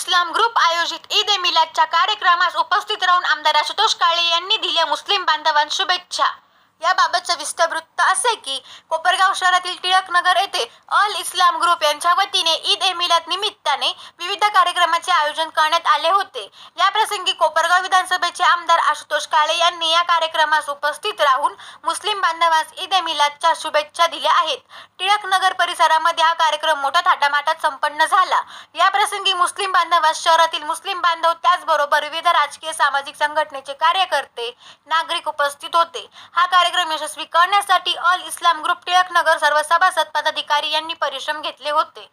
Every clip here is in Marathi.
इस्लाम ग्रुप आयोजित ईद ए मिलादच्या कार्यक्रमास उपस्थित राहून आमदार आशुतोष काळे यांनी दिल्या मुस्लिम बांधवांना शुभेच्छा. याबाबतचं विस्तृत वृत्त असे की कोपरगाव शहरातील टिळकनगर येथे अल इस्लाम ग्रुप यांच्या वतीने ईद ए मिलाद निमित्ताने विविध कार्यक्रमाचे आयोजन करण्यात आले होते. या प्रसंगी कोपरगाव विधानसभेचे आमदार आशुतोष काळे यांनी या कार्यक्रमास उपस्थित राहून मुस्लिम बांधवांस ईद ए मिलादच्या शुभेच्छा दिल्या आहेत. टिळक नगर परिसरामध्ये हा कार्यक्रम मोठ्या थाटामाटात संपन्न झाला. या प्रसंगी मुस्लिम बांधवास शहरातील मुस्लिम बांधव त्याचबरोबर विविध राजकीय सामाजिक संघटनेचे कार्यकर्ते नागरिक उपस्थित होते. हा कार्यक्रम यशस्वी करण्यासाठी अल इस्लाम ग्रुप टिळकनगर सर्व सभासद पदाधिकारी यांनी परिश्रम घेतले होते.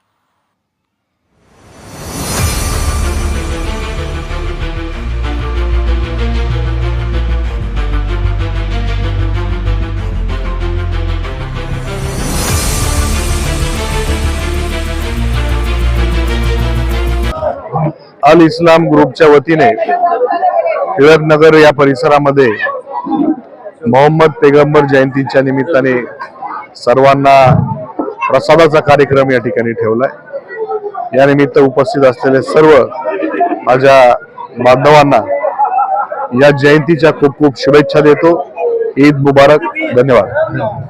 अल इस्लाम ग्रुपच्या वतीने टिळकनगर या परिसरामध्ये मोहम्मद पेगंबर जयंतीच्या निमित्ताने सर्वांना प्रसादाचा कार्यक्रम या ठिकाणी ठेवलाय. या निमित्त उपस्थित असलेले सर्व माझ्या बांधवांना या जयंतीच्या खूप खूप शुभेच्छा देतो. ईद मुबारक. धन्यवाद.